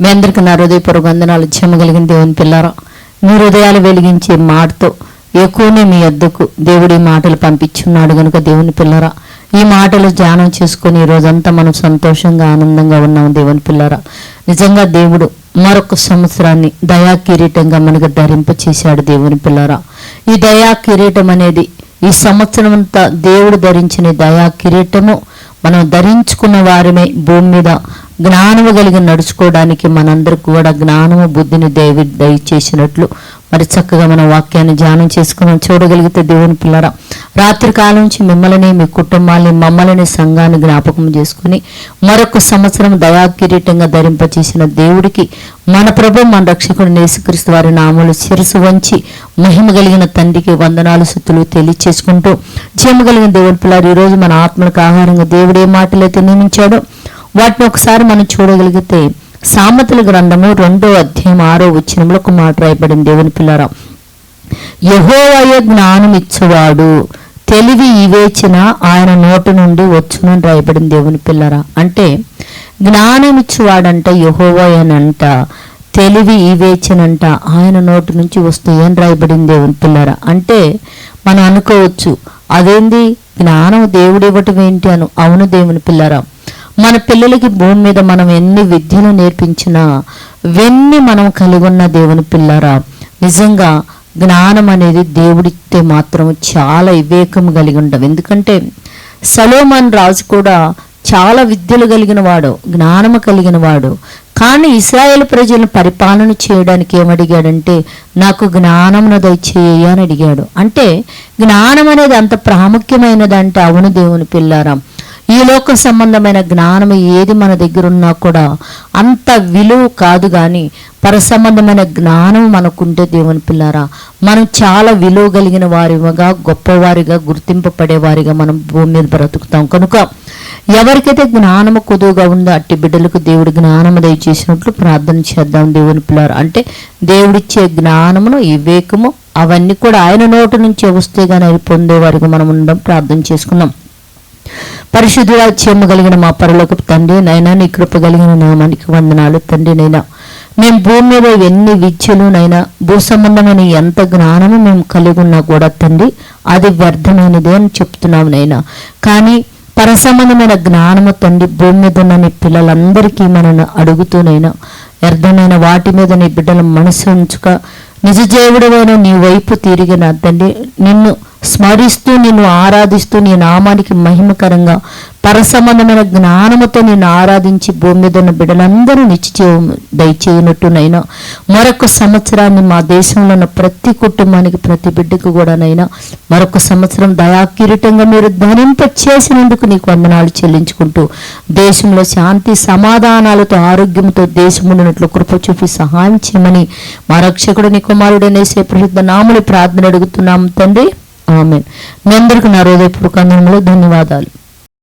మీ అందరికీ నా హృదయపూర్వక వందనాలు చెమ్మగలిగిన దేవుని పిల్లారా. మీ హృదయాలు వెలిగించే మాటతో ఎక్కువనే మీ వద్దకు దేవుడి మాటలు పంపించున్నాడు గనుక దేవుని పిల్లరా. ఈ మాటలు ధ్యానం చేసుకుని రోజంతా మనం సంతోషంగా ఆనందంగా ఉన్నాం దేవుని పిల్లరా. నిజంగా దేవుడు మరొక సంవత్సరాన్ని దయా కిరీటంగా మనకు ధరింప చేశాడు దేవుని పిల్లరా. ఈ దయా కిరీటం అనేది ఈ సంవత్సరం అంతా దేవుడు ధరించిన దయా కిరీటము మనం ధరించుకున్న వారమే భూమి మీద జ్ఞానము కలిగి నడుచుకోవడానికి మనందరికి కూడా జ్ఞానము బుద్ధిని దేవి దయచేసినట్లు మరి చక్కగా మన వాక్యాన్ని ధ్యానం చేసుకుని చూడగలిగితే దేవుని పిల్లరా రాత్రి కాలం నుంచి మిమ్మల్ని మీ కుటుంబాన్ని మమ్మల్ని సంఘాన్ని జ్ఞాపకం చేసుకుని మరొక సంవత్సరం దయా కిరీటంగా ధరింపచేసిన దేవుడికి మన ప్రభు మన రక్షకుడు నేసుక్రీస్తు వారి నామలు శిరసు వంచి మహిమ కలిగిన తండ్రికి వందనాలు సుత్తులు తెలియచేసుకుంటూ జీమ కలిగిన దేవుని పిల్లలు ఈరోజు మన ఆత్మలకు ఆహారంగా దేవుడు ఏ మాటలైతే నియమించాడో వాటిని ఒకసారి మనం చూడగలిగితే సామెతల గ్రంథము రెండో అధ్యాయం ఆరో వచ్చినంలో ఒక మాట రాయబడింది దేవుని పిల్లరా. యహోవయ జ్ఞానం ఇచ్చువాడు తెలివి ఇవేచిన ఆయన నోటి నుండి వచ్చునని రాయబడింది దేవుని పిల్లరా. అంటే జ్ఞానం ఇచ్చువాడంట యహోవయనంట తెలివి ఇవేచనంట ఆయన నోటి నుంచి వస్తే ఏం రాయబడింది దేవుని పిల్లరా. అంటే మనం అనుకోవచ్చు అదేంది? జ్ఞానం దేవుడు ఇవ్వటం ఏంటి అను? అవును దేవుని పిల్లరా. మన పిల్లలకి భూమి మీద మనం ఎన్ని విద్యలు నేర్పించినా వెన్ని మనం కలిగి ఉన్న దేవుని పిల్లరా నిజంగా జ్ఞానం అనేది దేవుడితే మాత్రం చాలా వివేకం కలిగి ఉండవు. ఎందుకంటే సలోమాన్ రాజు కూడా చాలా విద్యలు కలిగిన వాడు జ్ఞానము కలిగిన వాడు. కానీ ఇస్రాయేల్ ప్రజలను పరిపాలన చేయడానికి ఏమడిగాడంటే నాకు జ్ఞానమును దయచేయ అని అడిగాడు. అంటే జ్ఞానం అనేది అంత ప్రాముఖ్యమైనదంటే అవును దేవుని పిల్లారా ఈ లోక సంబంధమైన జ్ఞానం ఏది మన దగ్గర ఉన్నా కూడా అంత విలువ కాదు కానీ పర సంబంధమైన జ్ఞానం మనకుంటే దేవుని పిల్లారా మనం చాలా విలువ కలిగిన వారిగా గొప్పవారిగా గుర్తింపబడేవారిగా మనం భూమి మీద బ్రతుకుతాం. కనుక ఎవరికైతే జ్ఞానము కొదువుగా ఉందో అట్టి బిడ్డలకు దేవుడు జ్ఞానము దయచేసినట్లు ప్రార్థన చేద్దాం దేవుని పిల్లారు. అంటే దేవుడిచ్చే జ్ఞానమును వివేకము అవన్నీ కూడా ఆయన నోటి నుంచే వస్తే కానీ అవి పొందేవారిగా మనం ఉండడం ప్రార్థన చేసుకున్నాం పరిశుద్ధుడా చెమ్మ కలిగిన మా పరలోక తండ్రి నైనా నీ కృప కలిగిన నామానికి వందనాలు తండ్రి నైనా. మేము భూమి మీద ఎన్ని విద్యలు నైనా భూ సంబంధమైన ఎంత జ్ఞానము మేము కలిగి ఉన్నా కూడా తండ్రి అది వ్యర్థమైనదే అని చెప్తున్నాము నైనా. కానీ పర సంబంధమైన జ్ఞానము తండ్రి భూమి మీద ఉన్న నీ పిల్లలందరికీ మనను అడుగుతూనైనా వ్యర్థమైన వాటి మీద నీ బిడ్డల మనసు ఉంచుక నిజజేవుడమైన నీ వైపు తిరిగిన తండ్రి నిన్ను స్మరిస్తూ నిన్ను ఆరాధిస్తూ నీ నామానికి మహిమకరంగా పరసంబంధమైన జ్ఞానముతో నిన్ను ఆరాధించి భూమి మీద ఉన్న బిడ్డలందరూ నిత్యజీవం దయచేయనట్టునైనా మరొక సంవత్సరాన్ని మా దేశంలో ఉన్న ప్రతి కుటుంబానికి ప్రతి బిడ్డకు కూడానైనా మరొక సంవత్సరం దయాకిరీటంగా మీరు ధనింప చేసినందుకు నీకు వందనాలు చెల్లించుకుంటూ దేశంలో శాంతి సమాధానాలతో ఆరోగ్యంతో దేశం ఉన్నట్లు కృప చూపి సహాయం చేయమని మా రక్షకుడు నీ కుమారుడనేసే ప్రసిద్ధ నాములు ప్రార్థన అడుగుతున్నాం తండ్రి. ఆమె మీ అందరికీ నా హృదయపూర్వకంలో ధన్యవాదాలు.